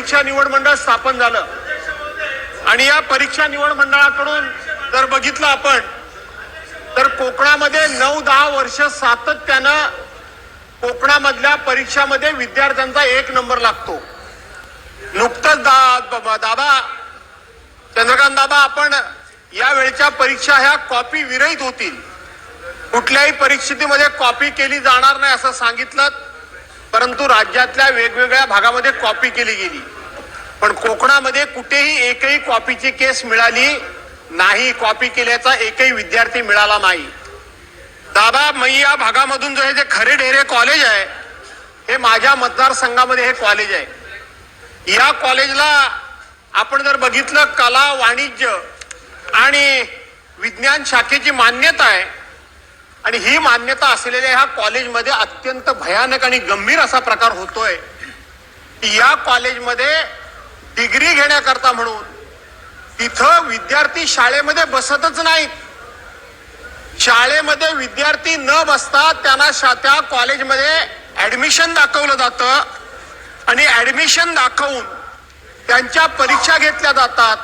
परीक्षा निवड मंडळ स्थापन झालं. आणि या परीक्षा निवड मंडळाकडून जर बघितलं आपण तर कोकणामध्ये नऊ दहा वर्ष सातत्यानं कोकणामधल्या परीक्षामध्ये विद्यार्थ्यांचा एक नंबर लागतो. नुकतंच दा दादा चंद्रकांत दादा आपण या वेळच्या परीक्षा ह्या कॉपी विरहित होतील. कुठल्याही परिस्थितीमध्ये कॉपी केली जाणार नाही असं सांगितलं परंतु राज्यातल्या वेगवेगळ्या भागामध्ये कॉपी केली गेली. पण कोकणामध्ये कुठेही एकही कॉपीची केस मिळाली नाही. कॉपी केल्याचा एकही विद्यार्थी मिळाला नाही. दादा मैया या भागामधून जो हे जे खरे ढेरे कॉलेज आहे हे माझ्या मतदारसंघामध्ये हे कॉलेज आहे. या कॉलेजला आपण जर बघितलं कला वाणिज्य आणि विज्ञान शाखेची मान्यता आहे. आणि ही मान्यता असलेल्या ह्या कॉलेजमध्ये अत्यंत भयानक आणि गंभीर असा प्रकार होतोय. की या कॉलेजमध्ये डिग्री घेण्याकरता म्हणून. तिथं विद्यार्थी शाळेमध्ये बसतच नाहीत. शाळेमध्ये विद्यार्थी न बसता त्यांना शा- त्या कॉलेजमध्ये ऍडमिशन दाखवलं जातं. आणि ऍडमिशन दाखवून त्यांच्या परीक्षा घेतल्या जातात.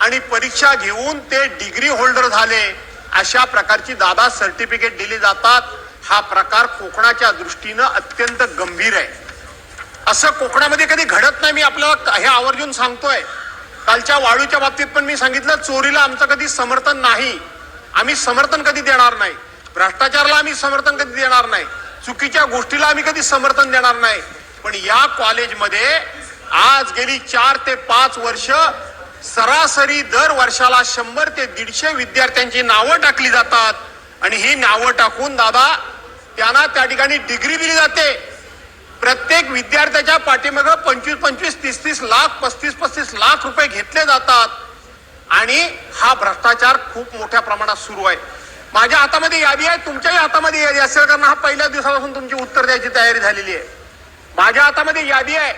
आणि परीक्षा घेऊन ते डिग्री होल्डर झाले. अशा प्रकारची दादा सर्टिफिकेट दिली जातात. हा प्रकार कोकणाच्या दृष्टीनं अत्यंत गंभीर आहे. असं कोकणामध्ये कधी घडत नाही. मी आपल्याला हे आवर्जून सांगतोय. कालच्या वाळूच्या बाबतीत पण मी सांगितलं चोरीला आमचं कधी समर्थन नाही. आम्ही समर्थन कधी देणार नाही. भ्रष्टाचाराला आम्ही समर्थन कधी देणार नाही. चुकीच्या गोष्टीला आम्ही कधी समर्थन देणार नाही. पण या कॉलेजमध्ये आज गेली चार ते पाच वर्ष सरासरी दर वर्षाला शंभर ते दीडशे विद्यार्थ्यांची नावं टाकली जातात. आणि ही नावं टाकून दादा त्यांना त्या ठिकाणी डिग्री दिली जाते. प्रत्येक विद्यार्थ्याच्या पाठीमागं पंचवीस पंचवीस तीस तीस लाख पस्तीस पस्तीस लाख रुपये घेतले जातात. आणि हा भ्रष्टाचार खूप मोठ्या प्रमाणात सुरू आहे. माझ्या हातामध्ये यादी आहे तुमच्याही हातामध्ये यादी असेल कारण हा पहिल्या दिवसापासून तुमची उत्तर द्यायची तयारी झालेली आहे. माझ्या हातामध्ये यादी आहे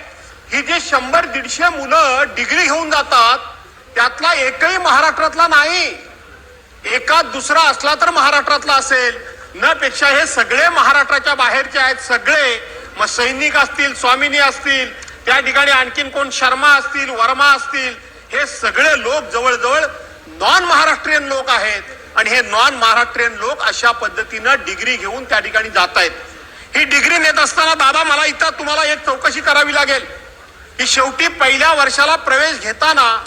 ही जी शंभर दीडशे मुलं डिग्री घेऊन जातात त्यातला एकही महाराष्ट्रातला नाही. एका दुसरा असला तर महाराष्ट्रातला असेल. न पेक्षा हे सगळे महाराष्ट्राच्या बाहेरचे आहेत सगळे. मग सैनिक असतील स्वामिनी असतील त्या ठिकाणी आणखीन कोण शर्मा असतील वर्मा असतील हे सगळे लोक जवळजवळ नॉन महाराष्ट्रीयन लोक आहेत. आणि हे नॉन महाराष्ट्रीयन लोक अशा पद्धतीनं डिग्री घेऊन त्या ठिकाणी जात आहेत. ही डिग्री नेत असताना दादा मला इथं तुम्हाला एक चौकशी करावी लागेल. की शेवटी पहिल्या वर्षाला प्रवेश घेताना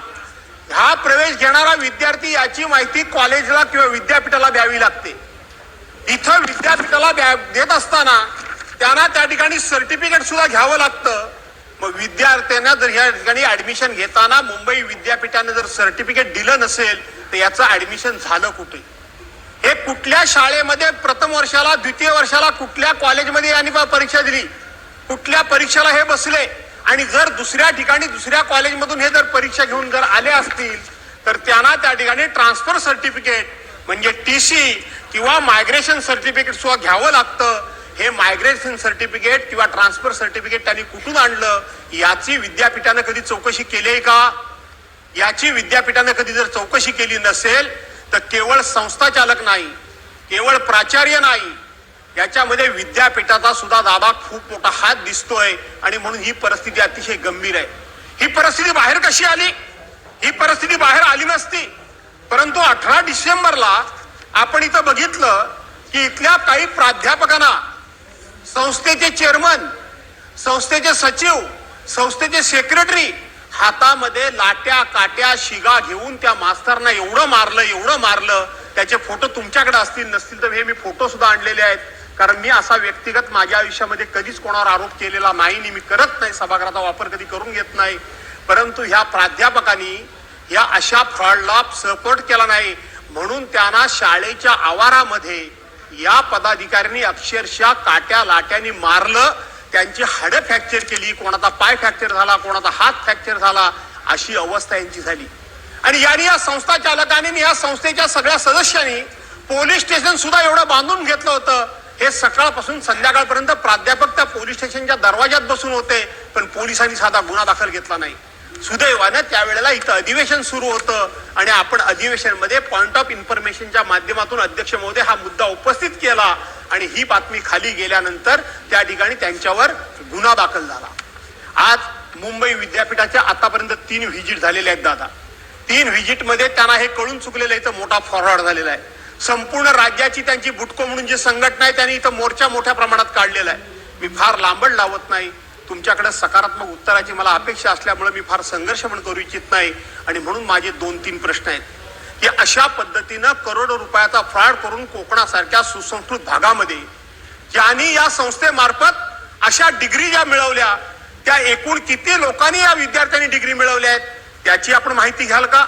हा प्रवेश घेणारा विद्यार्थी याची माहिती कॉलेजला किंवा विद्यापीठाला द्यावी लागते. इथं विद्यापीठाला द्या- देत असताना त्यांना त्या ठिकाणी सर्टिफिकेट सुद्धा घ्यावं लागतं. मग विद्यार्थ्यांना जर या ठिकाणी ऍडमिशन घेताना मुंबई विद्यापीठाने जर सर्टिफिकेट दिलं नसेल तर याचं ऍडमिशन झालं कुठे? हे कुठल्या शाळेमध्ये प्रथम वर्षाला द्वितीय वर्षाला कुठल्या कॉलेजमध्ये यांनी परीक्षा दिली? कुठल्या परीक्षेला हे बसले? आणि जर दुसऱ्या ठिकाणी दुसऱ्या कॉलेजमधून हे जर परीक्षा घेऊन जर आले असतील तर त्यांना त्या ठिकाणी ट्रान्सफर सर्टिफिकेट म्हणजे टी सी किंवा मायग्रेशन सर्टिफिकेट सुद्धा घ्यावं लागतं. हे मायग्रेशन सर्टिफिकेट किंवा ट्रान्सफर सर्टिफिकेट त्यांनी कुठून आणलं? याची विद्यापीठानं कधी चौकशी केली आहे का? याची विद्यापीठानं कधी जर चौकशी केली नसेल तर केवळ संस्थाचालक नाही केवळ प्राचार्य नाही याच्यामध्ये विद्यापीठाचा सुद्धा दादा खूप मोठा हात दिसतोय आणि म्हणून ही परिस्थिती अतिशय गंभीर आहे. ही परिस्थिती बाहेर कशी आली? ही परिस्थिती बाहेर आली नसती. परंतु अठरा डिसेंबरला आपण इथं बघितलं की इथल्या काही प्राध्यापकांना संस्थेचे चेअरमन संस्थेचे सचिव संस्थेचे सेक्रेटरी हातामध्ये लाट्या काट्या शिगा घेऊन त्या मास्तरना एवढं मारलं एवढं मारलं त्याचे फोटो तुमच्याकडे असतील नसतील तर हे मी फोटो सुद्धा आणलेले आहेत. कारण मी असा व्यक्तिगत माझ्या आयुष्यामध्ये कधीच कोणावर आरोप केलेला नाही मी करत नाही सभागृहाचा वापर कधी करून घेत नाही. परंतु ह्या प्राध्यापकांनी या अशा फ्रॉडला सपोर्ट केला नाही. म्हणून त्यांना शाळेच्या आवारामध्ये या पदाधिकाऱ्यांनी अक्षरशः काट्या लाट्याने मारलं त्यांची हाडं फ्रॅक्चर केली कोणाचा पाय फ्रॅक्चर झाला कोणाचा हात फ्रॅक्चर झाला अशी अवस्था यांची झाली. आणि याने या संस्था चालकाने या संस्थेच्या सगळ्या सदस्यांनी पोलीस स्टेशन सुद्धा एवढं बांधून घेतलं होतं. हे सकाळपासून संध्याकाळपर्यंत प्राध्यापक त्या पोलीस स्टेशनच्या दरवाज्यात बसून होते पण पोलिसांनी साधा गुन्हा दाखल घेतला नाही. सुदैवानं त्यावेळेला इथं अधिवेशन सुरू होतं आणि आपण अधिवेशनमध्ये पॉइंट ऑफ इन्फॉर्मेशनच्या माध्यमातून अध्यक्ष महोदय हा मुद्दा उपस्थित केला आणि ही बातमी खाली गेल्यानंतर त्या ठिकाणी त्यांच्यावर गुन्हा दाखल झाला. आज मुंबई विद्यापीठाच्या आतापर्यंत तीन व्हिजिट झालेल्या आहेत दादा. तीन व्हिजिटमध्ये त्यांना हे कळून चुकलेलं आहे इथं मोठा फॉरवर्ड झालेला आहे. संपूर्ण राज्याची त्यांची बुटको म्हणून जी संघटना आहे त्यांनी इथं मोर्चा मोठ्या प्रमाणात काढलेला आहे. मी फार लांबड लावत नाही. तुमच्याकडे सकारात्मक उत्तराची मला अपेक्षा असल्यामुळे मी फार संघर्ष पण करू इच्छित नाही. आणि म्हणून माझे दोन तीन प्रश्न आहेत. की अशा पद्धतीनं करोडो रुपयाचा फ्रॉड करून कोकणासारख्या सुसंस्कृत भागामध्ये ज्यांनी या संस्थेमार्फत अशा डिग्री ज्या मिळवल्या त्या एकूण किती लोकांनी या विद्यार्थ्यांनी डिग्री मिळवल्या आहेत त्याची आपण माहिती घ्याल का?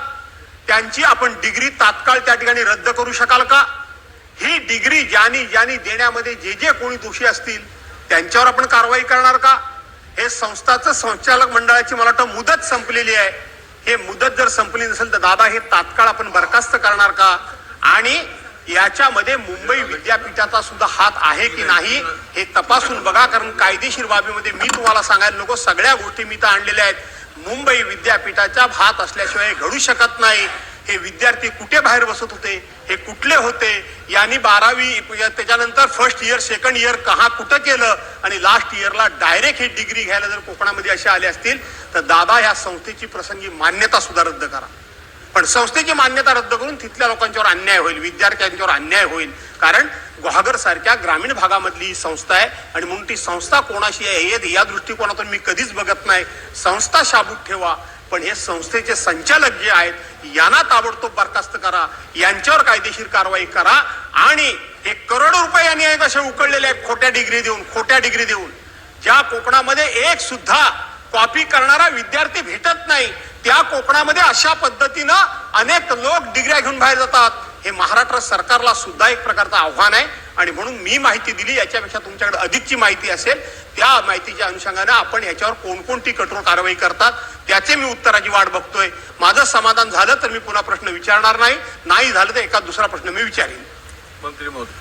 त्यांची आपण डिग्री तात्काळ त्या ठिकाणी रद्द करू शकाल का? ही डिग्री ज्यांनी ज्यांनी देण्यामध्ये जे जे कोणी दोषी असतील त्यांच्यावर आपण कारवाई करणार का? हे संस्थाचं संचालक मंडळाची मला वाटतं मुदत संपलेली आहे. हे मुदत जर संपली नसेल तर दादा हे तात्काळ आपण बरखास्त करणार का? आणि याच्यामध्ये मुंबई विद्यापीठाचा सुद्धा हात आहे की नाही हे तपासून बघा कारण कायदेशीर बाबीमध्ये मी तुम्हाला सांगायला नको. सगळ्या गोष्टी मी तर आणलेल्या आहेत. मुंबई विद्यापीठाच्या हात असल्याशिवाय घडू शकत नाही. हे विद्यार्थी कुठे बाहेर बसत होते? हे कुठले होते? यांनी बारावी त्याच्यानंतर फर्स्ट इयर सेकंड इयर कहा कुठं केलं? आणि लास्ट इयरला डायरेक्ट हे डिग्री घ्यायला जर कोकणामध्ये असे आले असतील तर दादा ह्या संस्थेची प्रसंगी मान्यता सुद्धा रद्द करा. पण संस्थेची मान्यता रद्द करून तिथल्या लोकांच्यावर अन्याय होईल विद्यार्थ्यांच्यावर अन्याय होईल. कारण गुहागर सारख्या ग्रामीण भागामधली ही संस्था आहे आणि म्हणून ती संस्था कोणाशी आहे या दृष्टिकोनातून मी कधीच बघत नाही. संस्था शाबूत ठेवा. पण हे संस्थेचे संचालक जे आहेत यांना ताबडतोब बरखास्त करा. यांच्यावर कायदेशीर कारवाई करा. आणि हे करोडो रुपये यांनी एक असे उकळलेले आहेत खोट्या डिग्री देऊन खोट्या डिग्री देऊन. ज्या कोकणामध्ये एक सुद्धा कॉपी करणारा विद्यार्थी भेटत नाही त्या कोकणामध्ये अशा पद्धतीनं अनेक लोक डिग्र्या घेऊन बाहेर जातात. हे महाराष्ट्र सरकारला सुद्धा एक प्रकारचं आव्हान आहे. आणि म्हणून मी माहिती दिली याच्यापेक्षा तुमच्याकडे अधिकची माहिती असेल. त्या माहितीच्या अनुषंगाने आपण याच्यावर कोणकोणती कठोर कारवाई करतात त्याचे मी उत्तराची वाट बघतोय. माझं समाधान झालं तर मी पुन्हा प्रश्न विचारणार नाही. नाही झालं तर एका दुसरा प्रश्न मी विचारेन. मंत्री महोदय.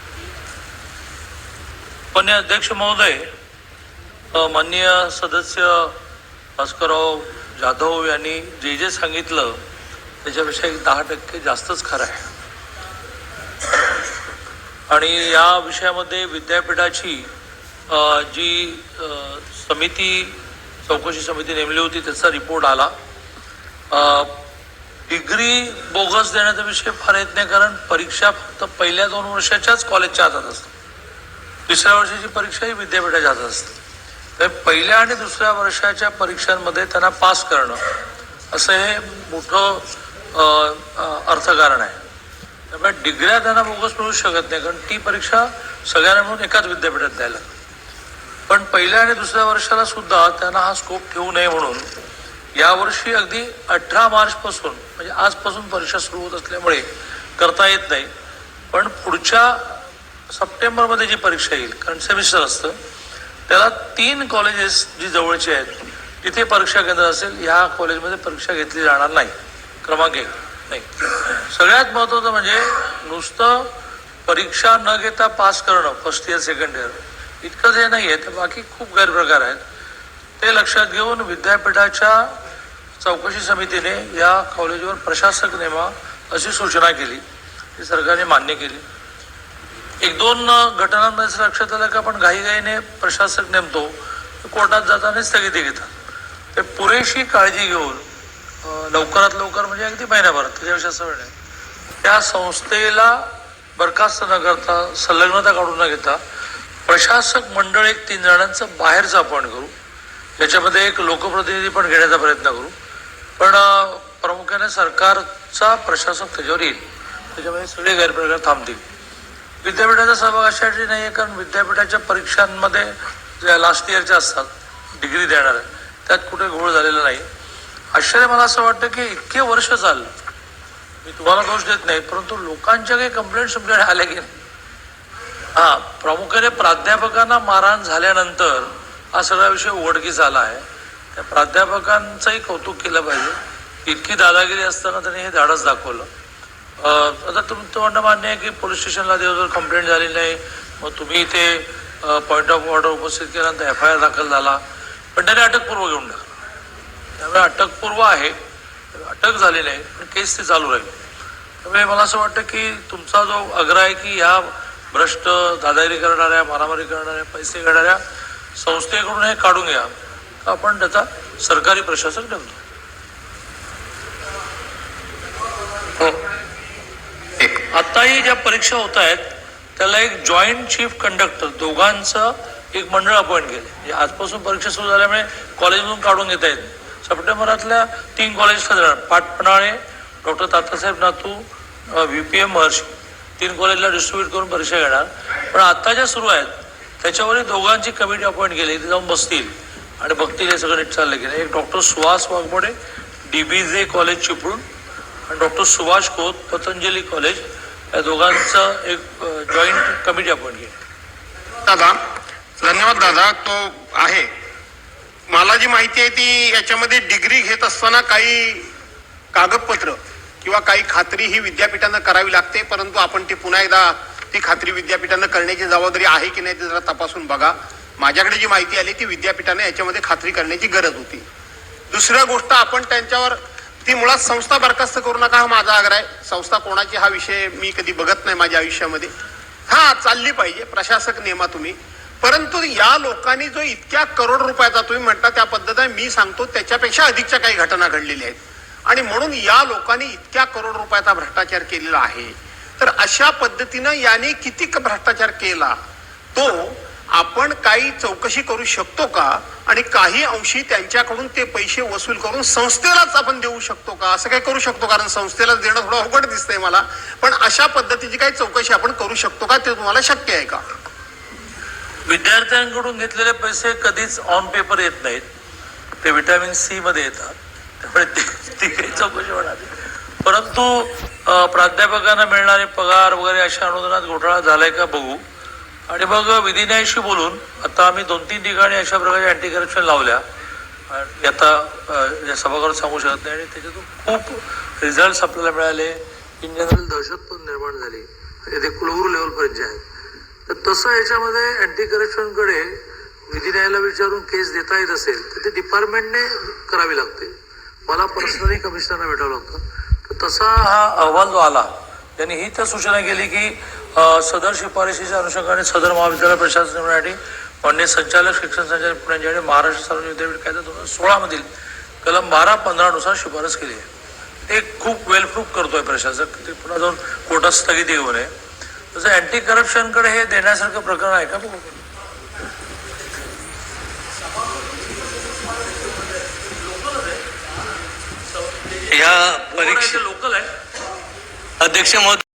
पण अध्यक्ष महोदय माननीय सदस्य भास्करराव जाधव यांनी जे जे सांगितलं त्याच्यापेक्षा एक दहा टक्के जास्तच खरं आहे. आणि या विषयामध्ये विद्यापीठाची जी समिती चौकशी समिती नेमली होती त्याचा रिपोर्ट आला. डिग्री बोगस देण्याचा विषय फार येत नाही कारण परीक्षा फक्त पहिल्या दोन वर्षाच्याच कॉलेजच्या हातात असतात तिसऱ्या वर्षाची परीक्षा ही विद्यापीठाच्या हातात असते. तर पहिल्या आणि दुसऱ्या वर्षाच्या परीक्षांमध्ये त्यांना पास करणं असं हे मोठं अर्थकारण आहे. त्यामुळे डिग्र्या त्यांना बोगस मिळू शकत नाही कारण ती परीक्षा सगळ्यांना म्हणून एकाच विद्यापीठात द्यायला लागते. पण पहिल्या आणि दुसऱ्या वर्षाला सुद्धा त्यांना हा स्कोप ठेवू नये म्हणून यावर्षी अगदी अठरा मार्चपासून म्हणजे आजपासून परीक्षा सुरू होत असल्यामुळे करता येत नाही. पण पुढच्या सप्टेंबरमध्ये जी परीक्षा येईल कारण सेमिस्टर असतं त्याला तीन कॉलेजेस जी जवळची आहेत तिथे परीक्षा केंद्र असेल ह्या कॉलेजमध्ये परीक्षा घेतली जाणार नाही. क्रमांक एक. नाही. सगळ्यात महत्त्वाचं म्हणजे नुसतं परीक्षा न घेता पास करणं फर्स्ट इयर सेकंड इयर इतकंच हे नाही आहे तर बाकी खूप गैरप्रकार आहेत. ते लक्षात घेऊन विद्यापीठाच्या चौकशी समितीने या कॉलेजवर प्रशासक नेमा अशी सूचना केली. ती सरकारने मान्य केली. एक दोन घटनांमध्ये लक्षात आलं की आपण घाईघाईने प्रशासक नेमतो कोर्टात जाताना स्थगिती घेतात. ते पुरेशी काळजी घेऊन लवकरात लवकर म्हणजे अगदी महिन्याभर त्याच्यापेक्षा असं वेळ नाही. त्या संस्थेला बरखास्त न करता संलग्नता काढून न घेता प्रशासक मंडळ एक तीन जणांचं बाहेरचं अपॉइंट करू. याच्यामध्ये एक लोकप्रतिनिधी पण घेण्याचा प्रयत्न करू. पण प्रामुख्याने सरकारचा प्रशासक त्याच्यावर येईल. त्याच्यामध्ये सगळे गैरप्रकार थांबतील. विद्यापीठाचा सहभाग अशासाठी नाही आहे कारण विद्यापीठाच्या परीक्षांमध्ये ज्या लास्ट इयरच्या असतात डिग्री देणाऱ्या त्यात कुठे घोळ झालेला नाही. आश्चर्य मला असं वाटतं की इतके वर्ष चाललं. मी तुम्हाला दोष देत नाही परंतु लोकांच्या काही कंप्लेंट तुमच्याकडे आल्या की नाही? हा प्रामुख्याने प्राध्यापकांना मारहाण झाल्यानंतर हा सगळा विषय उघडकी आला आहे. त्या प्राध्यापकांचंही कौतुक केलं पाहिजे. इतकी दादागिरी असताना त्यांनी हे धाडस दाखवलं. आता तुमचं म्हणणं मान्य आहे की पोलीस स्टेशनला दिवसभर कंप्लेंट झाली नाही. मग तुम्ही इथे पॉईंट ऑफ ऑर्डर उपस्थित केल्यानंतर एफ आय आर दाखल झाला. पण त्याने अटकपूर्व घेऊन टाकला. त्यामुळे अटकपूर्व आहे. अटक झाली नाही पण केस ती चालू राहील. त्यामुळे मला असं वाटतं की तुमचा जो आग्रह आहे की ह्या भ्रष्ट दादागिरी करणाऱ्या मारामारी करणाऱ्या पैसे घेणाऱ्या संस्थेकडून हे काढून घ्या. आपण त्याचा सरकारी प्रशासक ठेवतो. हो. आताही ज्या परीक्षा होत आहेत त्याला एक जॉईंट चीफ कंडक्टर दोघांचं एक मंडळ अपॉइंट केले म्हणजे आजपासून परीक्षा सुरू झाल्यामुळे कॉलेजमधून काढून घेता येत नाही. सप्टेंबरातल्या तीन कॉलेज पाटपणाळे डॉक्टर तात्यासाहेब नातू व्ही पी एम महर्षी. तीन कॉलेजला डिस्ट्रीब्यूट करून परीक्षा घेणार. पण आत्ता ज्या सुरू आहेत त्याच्यावरही दोघांची कमिटी अपॉइंट केली ते जाऊन बसतील. आणि बघतील हे सगळं नीट चाललं की एक doctor Suhas Waghmode D B J college Chiplun आणि डॉक्टर सुभाष खोत पतंजली कॉलेज या दोघांचं एक जॉईंट कमिटी अपॉइंट केली. दादा धन्यवाद दादा तो आहे. मला जी माहिती आहे ती याच्यामध्ये डिग्री घेत असताना काही कागदपत्र. किंवा काही खात्री ही विद्यापीठानं करावी लागते परंतु आपण ती पुन्हा एकदा ती खात्री विद्यापीठानं करण्याची जबाबदारी आहे की नाही ते जरा तपासून बघा. माझ्याकडे जी माहिती आली ती विद्यापीठाने याच्यामध्ये खात्री करण्याची गरज होती. दुसरं गोष्ट आपण त्यांच्यावर ती मुळात संस्था बरखास्त करू नका हा माझा आग्रह आहे. संस्था कोणाची हा विषय मी कधी बघत नाही माझ्या आयुष्यामध्ये. हा चालली पाहिजे प्रशासक नेमा तुम्ही. परंतु या लोकांनी जो इतक्या करोड रुपयाचा तुम्ही म्हणता त्या पद्धतीने मी सांगतो त्याच्यापेक्षा अधिकच्या काही घटना घडलेल्या आहेत. आणि म्हणून या लोकांनी इतक्या करोड रुपयाचा भ्रष्टाचार केलेला आहे. तर अशा पद्धतीनं याने किती भ्रष्टाचार केला? तो आपण काही चौकशी करू शकतो का? आणि काही अंशी त्यांच्याकडून ते पैसे वसूल करून संस्थेलाच आपण देऊ शकतो का? असं काही करू शकतो कारण संस्थेला देणं थोडं अवघड दिसतंय मला. पण अशा पद्धतीची काही चौकशी आपण करू शकतो का? ते तुम्हाला शक्य आहे का? विद्यार्थ्यांकडून घेतलेले पैसे कधीच ऑन पेपर येत नाहीत. ते विटॅमिन सी मध्ये येतात. त्यामुळे ते- चौकशी होणार. परंतु प्राध्यापकांना मिळणारे पगार वगैरे अशा अनुदानात घोटाळा झालाय का बघू. आणि मग विधिन्यायशी बोलून आता आम्ही दोन तीन ठिकाणी अशा प्रकारच्या अँटी करप्शन लावल्या. आणि आता या सभागृहात सांगू शकत नाही. आणि त्याच्यातून खूप रिझल्ट आपल्याला मिळाले. इन जनरल दहशत पण निर्माण झाली. ते कुलगुरू लेवलपर्यंत जे आहे तर तसं याच्यामध्ये अँटी करप्शनकडे विधी न्यायालयाला विचारून केस देता येत असेल तर ते डिपार्टमेंटने करावी लागते. मला पर्सनली कमिशनरना भेटवलं होतं तर तसा हा अहवाल जो आला त्यांनी ही तर सूचना केली की सदर शिफारशीच्या अनुषंगाने सदर महाविद्यालय प्रशासनासाठी नेमण्यासाठी मान्य संचालक शिक्षण संचालक पुणे यांच्याकडे महाराष्ट्र सार्वजनिक विद्यापीठ कायदा दोन हजार सोळामधील कलम बारा पंधरानुसार शिफारस केली आहे. ते खूप वेल प्रूफ करतोय प्रशासक. ते पुन्हा जाऊन कोर्टात स्थगिती घेऊ नये तसं अँटी करप्शनकडे हे देण्यासारखं प्रकरण आहे का? या परीक्षा लोकल आहे. अध्यक्ष महोदय